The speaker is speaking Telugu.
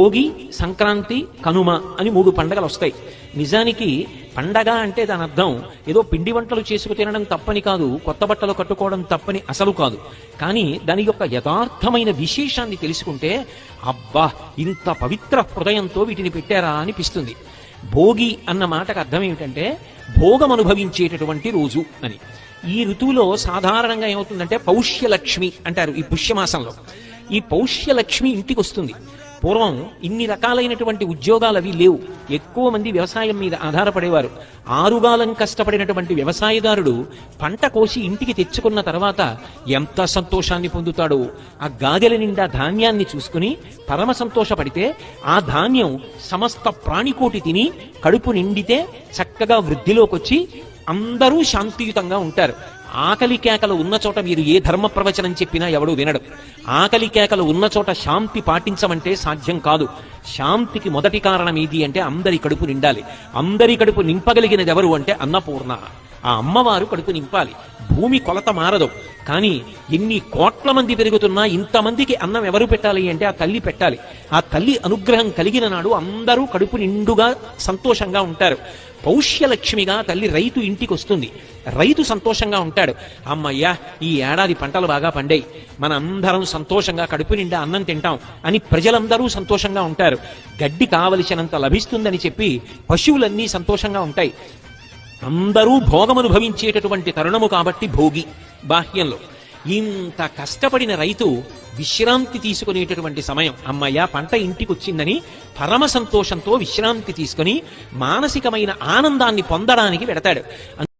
భోగి సంక్రాంతి కనుమ అని మూడు పండగలు వస్తాయి. నిజానికి పండగ అంటే దాని అర్థం ఏదో పిండి వంటలు చేసుకు తినడం తప్పని కాదు కొత్త బట్టలు కట్టుకోవడం తప్పని అసలు కాదు. కానీ దాని యొక్క యథార్థమైన విశేషాన్ని తెలుసుకుంటే అబ్బా ఇంత పవిత్ర హృదయంతో వీటిని పెట్టారా అనిపిస్తుంది. భోగి అన్న మాటకు అర్థం ఏమిటంటే భోగం అనుభవించేటటువంటి రోజు అని. ఈ ఋతువులో సాధారణంగా ఏమవుతుందంటే పౌష్యలక్ష్మి అంటారు ఈ పుష్యమాసంలో. ఈ పౌష్యలక్ష్మి ఇంటికి వస్తుంది. పూర్వం ఇన్ని రకాలైనటువంటి ఉద్యోగాలు అవి లేవు. ఎక్కువ మంది వ్యవసాయం మీద ఆధారపడేవారు. ఆరుగాలం కష్టపడినటువంటి వ్యవసాయదారుడు పంట కోసి ఇంటికి తెచ్చుకున్న తర్వాత ఎంత సంతోషాన్ని పొందుతాడో. ఆ గాదెల నిండా ధాన్యాన్ని చూసుకుని పరమ సంతోషపడితే ఆ ధాన్యం సమస్త ప్రాణికోటి తిని కడుపు నిండితే చక్కగా వృద్ధిలోకి వచ్చి అందరూ శాంతియుతంగా ఉంటారు. ఆకలి కేకలు ఉన్న చోట మీరు ఏ ధర్మ ప్రవచనం చెప్పినా ఎవడు వినడు. ఆకలి కేకలు ఉన్న చోట శాంతి పాటించమంటే సాధ్యం కాదు. శాంతికి మొదటి కారణం ఏది అంటే అందరి కడుపు నిండాలి. అందరి కడుపు నింపగలిగినది ఎవరు అంటే అన్నపూర్ణ. ఆ అమ్మవారు కడుపు నింపాలి. భూమి కొలత మారదు. కానీ ఎన్ని కోట్ల మంది పెరుగుతున్నా ఇంతమందికి అన్నం ఎవరు పెట్టాలి అంటే ఆ తల్లి పెట్టాలి. ఆ తల్లి అనుగ్రహం కలిగిన నాడు అందరూ కడుపు నిండుగా సంతోషంగా ఉంటారు. పౌష్యలక్ష్మిగా తల్లి రైతు ఇంటికి వస్తుంది రైతు సంతోషంగా ఉంటాడు. అమ్మయ్యా ఈ ఏడాది పంటలు బాగా పండాయి. మన అందరం సంతోషంగా కడుపు నిండా అన్నం తింటాం అని ప్రజలందరూ సంతోషంగా ఉంటారు. గడ్డి కావలసినంత లభిస్తుందని చెప్పి పశువులన్నీ సంతోషంగా ఉంటాయి. అందరూ భోగమనుభవించేటటువంటి తరుణము కాబట్టి భోగి. బాహ్యంలో. ఇంత కష్టపడిన రైతు విశ్రాంతి తీసుకునేటటువంటి సమయం. అమ్మయ్య పంట ఇంటికి వచ్చిందని పరమ సంతోషంతో విశ్రాంతి తీసుకుని మానసికమైన ఆనందాన్ని పొందడానికి వెడతాడు.